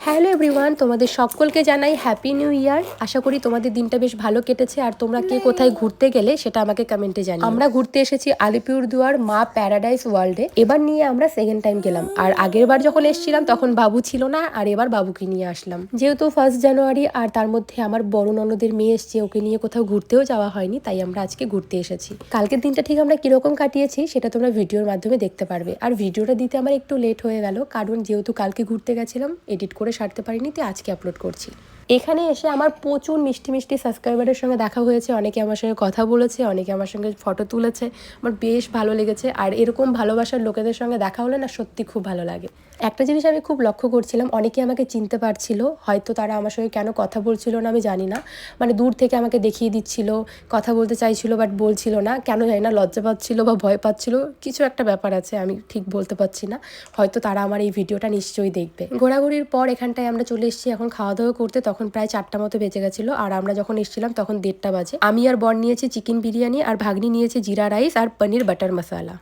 Hello everyone, তোমাদের সকলকে জানাই হ্যাপি নিউ ইয়ার আশা করি তোমাদের দিনটা বেশ ভালো কেটেছে। আর তোমরা কে কোথায় ঘুরতে গেলে সেটা আমাকে কমেন্টে জানি আমরা ঘুরতে এসেছি আলিপুরদুয়ার মা প্যারাডাইস ওয়ার্ল্ডে এবার নিয়ে আমরা সেকেন্ড টাইম গেলাম। আর আগের বার যখন এসেছিলাম, তখন বাবু ছিল না। আর এবার বাবুকে নিয়ে আসলাম। যেহেতু ফার্স্ট জানুয়ারি আর তার মধ্যে আমার বড় ননদের মেয়ে এসছে, ওকে নিয়ে কোথাও ঘুরতেও যাওয়া হয়নি, তাই আমরা আজকে ঘুরতে এসেছি। কালকের দিনটা ঠিক আমরা কীরকম কাটিয়েছি, সেটা তোমরা ভিডিওর মাধ্যমে দেখতে পারবে। আর ভিডিওটা দিতে আমার একটু লেট হয়ে গেল, কারণ যেহেতু কালকে ঘুরতে গেছিলাম এডিট করে সারতে পারিনি তাই আজকে আপলোড করছি। এখানে এসে আমার প্রচুর মিষ্টি মিষ্টি সাবস্ক্রাইবারের সঙ্গে দেখা হয়েছে। অনেকে আমার সঙ্গে কথা বলেছে, অনেকে আমার সঙ্গে ফটো তুলেছে। আমার বেশ ভালো লেগেছে। আর এরকম ভালোবাসার লোকেদের সঙ্গে দেখা হলে না সত্যি খুব ভালো লাগে। একটা জিনিস আমি খুব লক্ষ্য করছিলাম অনেকে আমাকে চিনতে পারছিল, হয়তো তারা আমার সঙ্গে কেন কথা বলছিল না আমি জানি না। মানে দূর থেকে আমাকে দেখিয়ে দিচ্ছিল, কথা বলতে চাইছিল বাট বলছিল না। কেন জানি না, লজ্জা পাচ্ছিল বা ভয় পাচ্ছিল, কিছু একটা ব্যাপার আছে, আমি ঠিক বলতে পারছি না। হয়তো তারা আমার এই ভিডিওটা নিশ্চয়ই দেখবে। ঘোরাঘুরির পর এখানটায় আমরা চলে এসেছি, এখন খাওয়া দাওয়া করতে, তখন প্রায় চারটা মতো বেঁচে গেছিল আর আমরা যখন এসেছিলাম তখন দেড়টা বাজে। আমি আর বর নিয়েছি চিকেন বিরিয়ানি আর ভাগ্নি নিয়েছে জিরা রাইস আর পনির বাটার মশালা